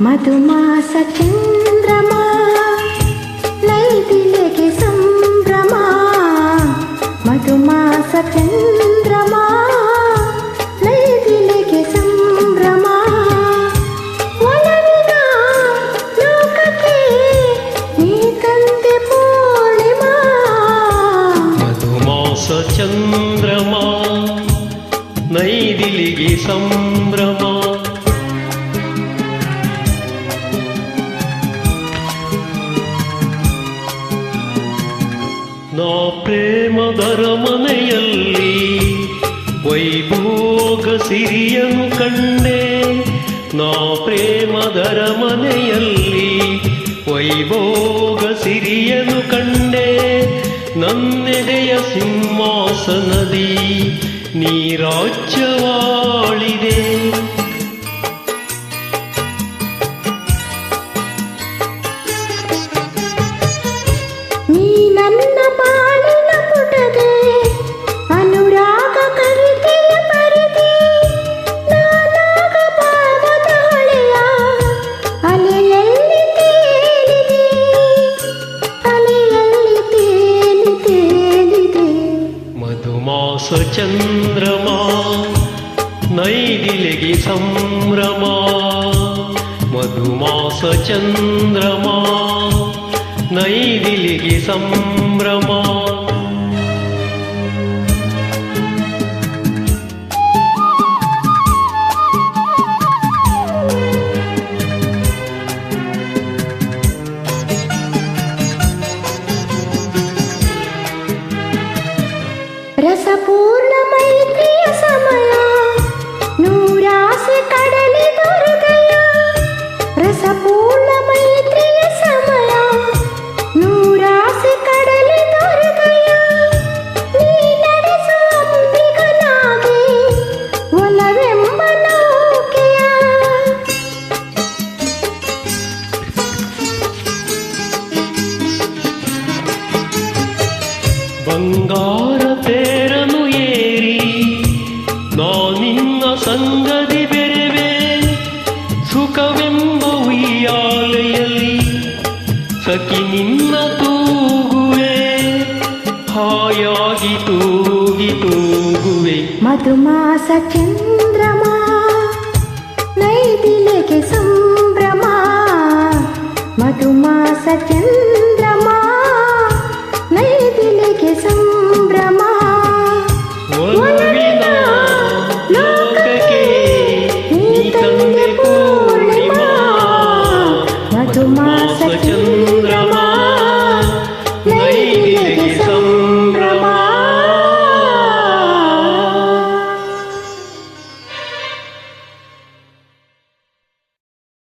మధుమాస చంద్రమా నైదిలకి సంభ్రమా? మధుమాస చంద్ర ചന്ദ്രമാ നൈതിലികി സംഭ്രമാ. േമധരമനയല്ലി വൈഭോഗ സിരിയ കണ്ടേ നാ പ്രേമധരമനയല്ലി ನನ್ನೆದೆಯ ಸಿಂಹಾಸನದಿ ನೀ ಮಧುಮಾಸ ಚಂದ್ರಮಾ ನೈದಿಲಿಗಿ ಸಂಭ್ರಮ ಮಧುಮಾಸ ಚಂದ್ರಮಾ ನೈದಿಲಿಗಿ ಸಂಭ್ರಮ ರಸಪೂರ್ಣ ಮೈತ್ರಿಯ ಸಮಯ ನೂರಾಸೆ ಕಡಲಿದ ಹೃದಯ ರಸಪೂರ್ಣ ಮೈತ್ರಿಯ ಸಮಯ ನೂರಾಸೆ ಕಡಲಿದ ಹೃದಯ ನೀ ನಡೆಸುವ ಅಂಬಿಗನಾಗಿ ಒಲವೆಂಬ ನೌಕೆಯ ಬಂಗಾರ ಸಂಗದಿ ಬೆರೆವೆ ಸುಖವೆಂಬ ಉಯ್ಯಾಲೆಯಲ್ಲಿ ಸಖಿ ನಿನ್ನ ತೂಗುವೆ ಹಾಯಾಗಿ ತೂಗಿ ತೂಗುವೆ ಮಧುಮಾಸ ಚಂದ್ರಮ ನೈದಿಲೆಗೆ ಸಂಭ್ರಮ ಮಧುಮಾಸ ಚಂದ್ರ కృష్ణచంద్రమా